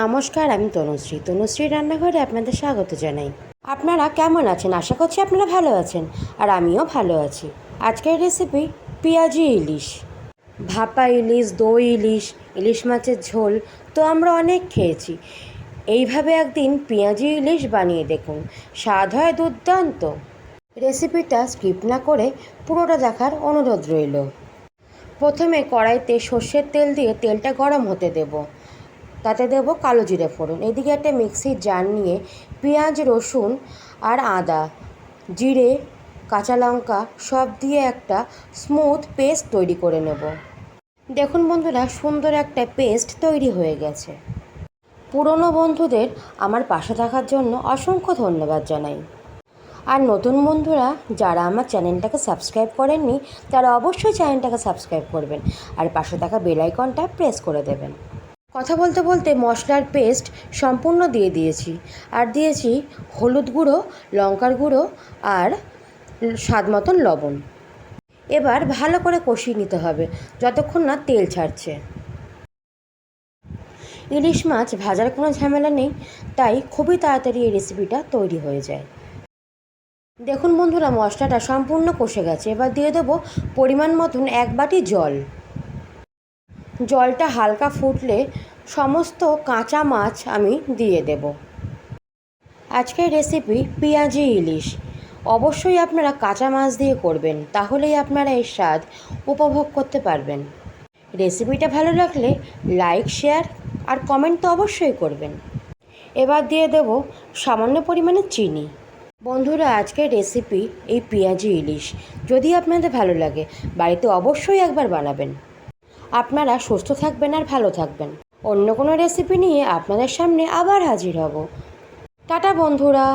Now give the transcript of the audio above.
নমস্কার, আমি তনুশ্রী। তনুশ্রী রান্নাঘরে আপনাদের স্বাগত জানাই। আপনারা কেমন আছেন? আশা করছি আপনারা ভালো আছেন আর আমিও ভালো আছি। আজকের রেসিপি পেঁয়াজি ইলিশ। ভাপা ইলিশ, দই ইলিশ ইলিশ মাছের ঝোল তো আমরা অনেক খেয়েছি। এইভাবে একদিন পেঁয়াজি ইলিশ বানিয়ে দেখুন। স্বাদ হয় দুর্দান্ত। রেসিপিটা স্কিপ না করে পুরোটা দেখার অনুরোধ রইল। প্রথমে কড়াইতে সর্ষের তেল দিয়ে তেলটা গরম হতে দেব। তাতে দেব কালো জিরে ফোড়ন। এদিকে একটা মিক্সির জার নিয়ে পেঁয়াজ, রসুন আর আদা, জিরে, কাঁচা লঙ্কা সব দিয়ে একটা স্মুথ পেস্ট তৈরি করে নেব। দেখুন বন্ধুরা, সুন্দর একটা পেস্ট তৈরি হয়ে গেছে। পুরনো বন্ধুদের আমার পাশে থাকার জন্য অসংখ্য ধন্যবাদ জানাই। আর নতুন বন্ধুরা, যারা আমার চ্যানেলটাকে সাবস্ক্রাইব করেননি, তারা অবশ্যই চ্যানেলটাকে সাবস্ক্রাইব করবেন। আর পাশে থাকা বেল আইকনটা প্রেস করে দেবেন। কথা বলতে বলতে মশলার পেস্ট সম্পূর্ণ দিয়ে দিয়েছি। আর দিয়েছি হলুদ গুঁড়ো, লঙ্কার গুঁড়ো আর স্বাদ মতন লবণ। এবার ভালো করে কষিয়ে নিতে হবে, যতক্ষণ না তেল ছাড়ছে। ইলিশ মাছ ভাজার কোনো ঝামেলা নেই, তাই খুবই তাড়াতাড়ি এই রেসিপিটা তৈরি হয়ে যায়। দেখুন বন্ধুরা, মশলাটা সম্পূর্ণ কষে গেছে। এবার দিয়ে দেবো পরিমাণ মতন এক বাটি জল। জলটা হালকা ফুটলে সমস্ত কাঁচা মাছ আমি দিয়ে দেব। আজকের রেসিপি পেঁয়াজি ইলিশ। অবশ্যই আপনারা কাঁচা মাছ দিয়ে করবেন, তাহলেই আপনারা এর স্বাদ উপভোগ করতে পারবেন। রেসিপিটা ভালো লাগলে লাইক শেয়ার আর কমেন্ট তো অবশ্যই করবেন। এবার দিয়ে দেব সামান্য পরিমাণে চিনি। বন্ধুরা, আজকের রেসিপি এই পেঁয়াজি ইলিশ। যদি আপনাদের ভালো লাগে, বাড়িতে অবশ্যই একবার বানাবেন। আপনারা সুস্থ থাকবেন আর ভালো থাকবেন। অন্য কোনো রেসিপি নিয়ে আপনাদের সামনে আবার হাজির হব। টাটা বন্ধুরা।